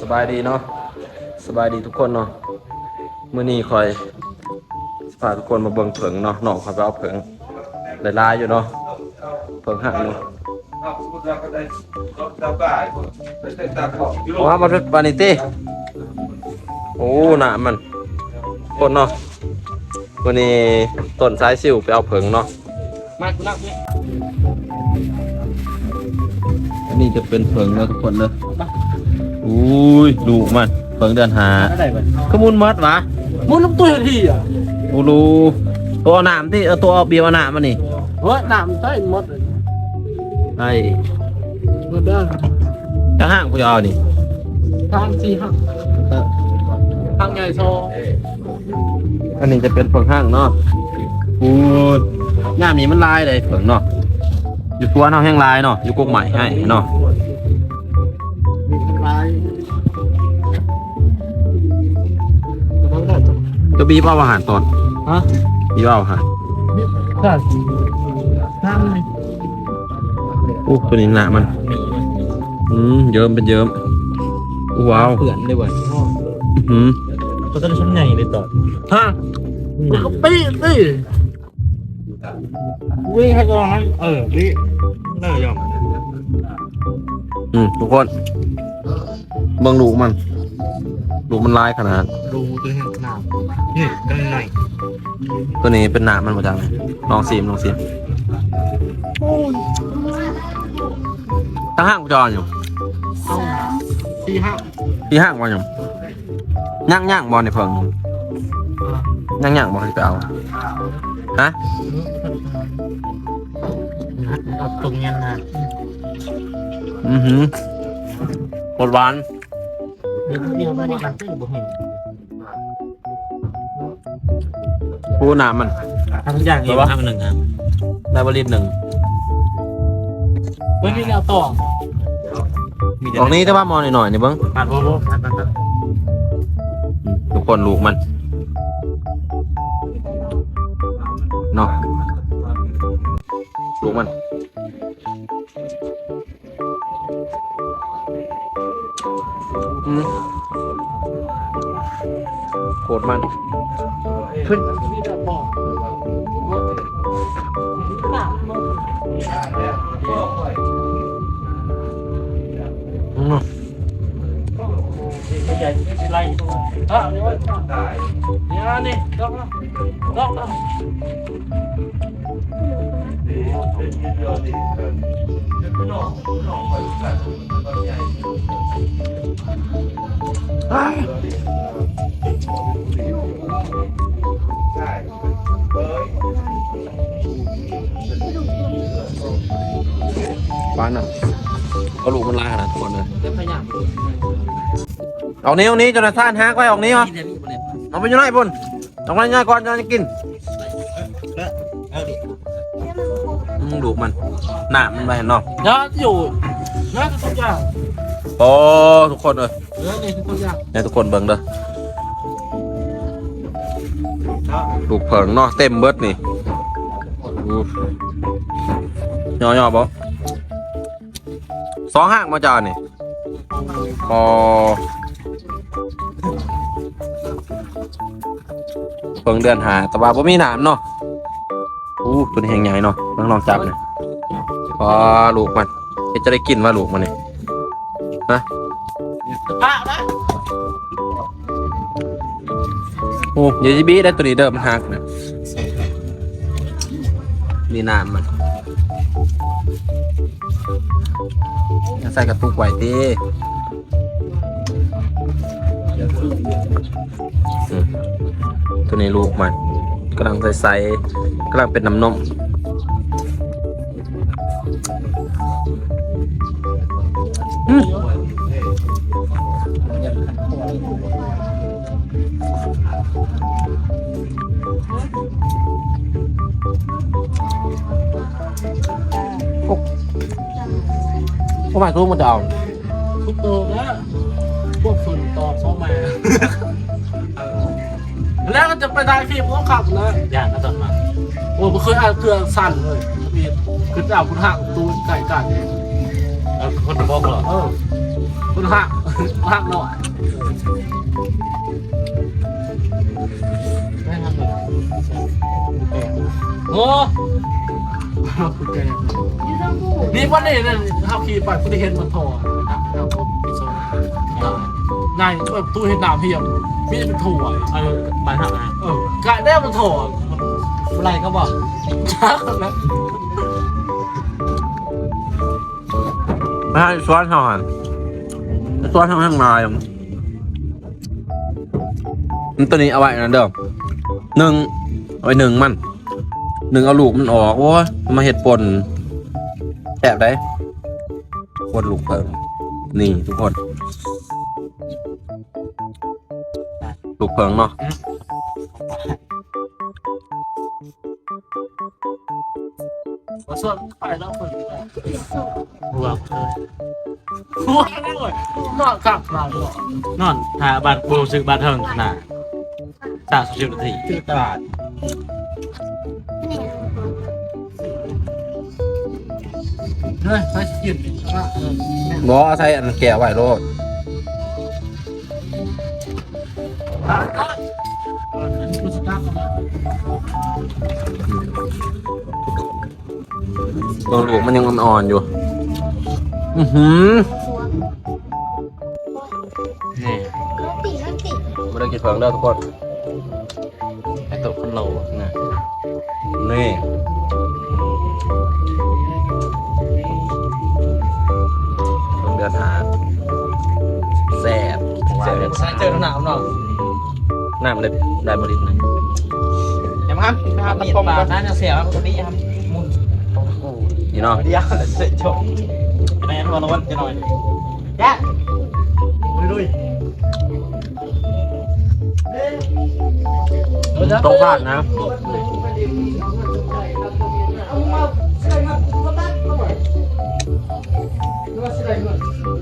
สบายดีเนาะสบายดีทุกคนเนาะมื้อนี้คอยพาทุกคนมาเบิ่งเผิงเนาะน้องคอยไปเอาเผิงได้ลายอยู่เนาะเผิงหักอยู่ว้ามาเป็นปานิตี้โอ้หนามันคนเนาะวันนี้ต้นสายสิวไปเอาเผิงเนาะมากูรักเนี่ยอันนี้จะเป็นเผิงเนาะทุกคนเนาะอุ้ ยดูมันเผิงเดือนหาอะไรบ้างขมุนมัดวะมึงน้ำตัวทีอะอูรูตัวเอาหนามที่เอาตัวเอาเบียร์เอาหนามมานี่เฮ้ยน้ำใต้หมดเลยไอ้หมดเด้อจะห้างกูจะเอานี่ทางสี่ห้างทางใหญ่โซอันนี้จะเป็นเผิงห้างเนาะอูดหนามนี้มันลายเลยเผิงเนาะอยู่ตัวเนาะแห้งลายเนาะอยู่กกใหม่ให้เนาะ ตัวจะบีบเอาอาหารตอนฮะบีบเอาอาหารได้น้ำนี่อู้ตัวนี้หนามัน อืมเยิ้มเป็นเยิ้มอู้ว้าวเผื่อนเลยว่ะอืมตัวต้นชั้นใหญ่เลยต่อฮะมันก็ปีสิวิ่งให้กองนั้นเออวิ่งเลิกยอมอืมทุกคนเบิ่งลูกมัน ลูกมันลายขนาดดูตัวนี้น้ำนี่ด้านในตัวนี้เป็นหนามมันมาจากไหนลองซีมลองซีมตั้งห้างกูจออยู่เอาสี่ห้าที่ห้างบอลอยู่ย่างย่างบอลในเพิงย่างย่างบอลที่ไปเอาฮะเอาตรงนี้นะอือหือหมดหวาน เดี๋ยวเดี๋ยวไม่ได้กันตื้อบ่เห็นปูหนามมันทำทุกอย่างเองทำหนึ่งครับได้บริษหนึ่งเฮ้ยนี่เอาต่อออกนี้แต่ว่ามองหน่อยๆนี่เบิ้งปัดโบโบปัดปัดปัดอืมทุกคนลูกมันเนาะลูกมัน ดมันขึ้นนี่เอาต่ออืมใหญ่ไม่เป็นไรอะเดี๋ยวนี่นี่ดอกดอกดอกบ้านอะก็ลูกมันลายขนาดทุกคนเลยเดี๋ยวพยายามเอานี้เอานี้จนท่านฮักไว้ออกนี้เหรอ เอาไปอยังไงปุ่นเอาไปยังไงก่อนจะกินเอาดิอืมลูกมันหนามันไปเห็นเนาะยอดอยู่ยอดทุกอย่างโอ้ทุกคนเลยเออนี่ทุกอย่างให้ทุกคนเบิ่งเด้อลูกเผิงเนาะเต็มเบิดนี่อู้ย่อย่อๆบ่สองห้างมาจานี่พอ พิ่งเดือนหา แต่ว่าบ่มีหนามเนาะอู้ตัวนี้แหงใหญ่เนาะต้องลองจับหน่อยพอลูกมันเฮ็ดจะได้กินว่าลูกมันนี่พระนะโอ้ยจีบีได้ตัวนี้เดิมมันหักนะนี่น้ำมันใส่กระตุกไว้ตี ตัวนี้ลูกมันกำลังใส่ๆกำลังเป็นน้ำนมอืมพวกมันทุกมันจะเอาทุกตัวนะพวกฝุ่นต่อ เข้ามา แล้วก็จะไปทางคลิปต้องขับนะอย่างนั้นต่อมาโอ้ผมเคยอ่านเครื่องสั่นเลยมีคือจะเอาคุณห่างตูนไก่กันคนบอกเหรอเออคุณห่างมากหน่อยไม่ทำเลยโอ้นี่วันนี้เนี่ยข้าวขี่ไปคุณได้เห็นมันโถ นายแบบตู้เห็นน้ำเพียมมีแต่เป็นถั่วเออไปทำนะเออกายได้มันถั่วอะไรก็บอกชักนะไม่ให้ซ้อนเท่าหันซ้อนเท่าข้างในมันตัวนี้เอาไว้นะเด้อหนึ่งเอาไว้หนึ่งมันหนึ่งเอาลูกมันออกโอ้ยมาเห็ดปนแอบได้ปนลูกเพิ่มนี่ทุกคน ลูกเพิงเนาะมาส่วนไปแล้วคนหัวเออหัวได้เลยนอนกลับมาหรอนอนหาบัตรบูซื้อบัตรเทิงขนาดสามสิบนาทีที่ตลาดเฮ้ยไปกินอะเออแม่บอใส่อันแก่ไว้โลด ตัว้ตัวลูกมันยังอ่อนๆอยู่ อือหือนี่ไม่ได้กินเพิงเด้อทุกคนไอตัวคนโลนะนี่ต้องเดือดหาแซ่บแซ่บเจอหนาวหน่อย น้ำเลยได้บริษหนึ่งยังครับนะครับมีปลาหน้าเสียครับนี่ครับมุนนี่เนาะเดียวเสร็จจบแม่นวันละวันจะหน่อยแย่ลุยต้องพลาดนะ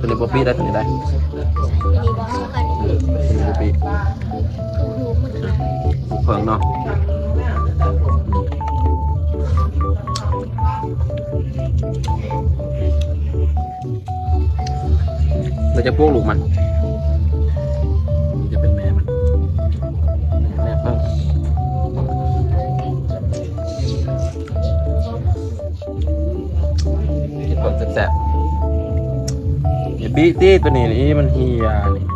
ตัวนี้ป๊อปปี้ได้ตัวนี้ได้ เพิงเนาะเราจะพวกลูกมัน จะเป็นแม่มันแม่เพิ่งกินผลแสบๆอย่าบีตี้ตัวนี้นี่มันเฮียนี่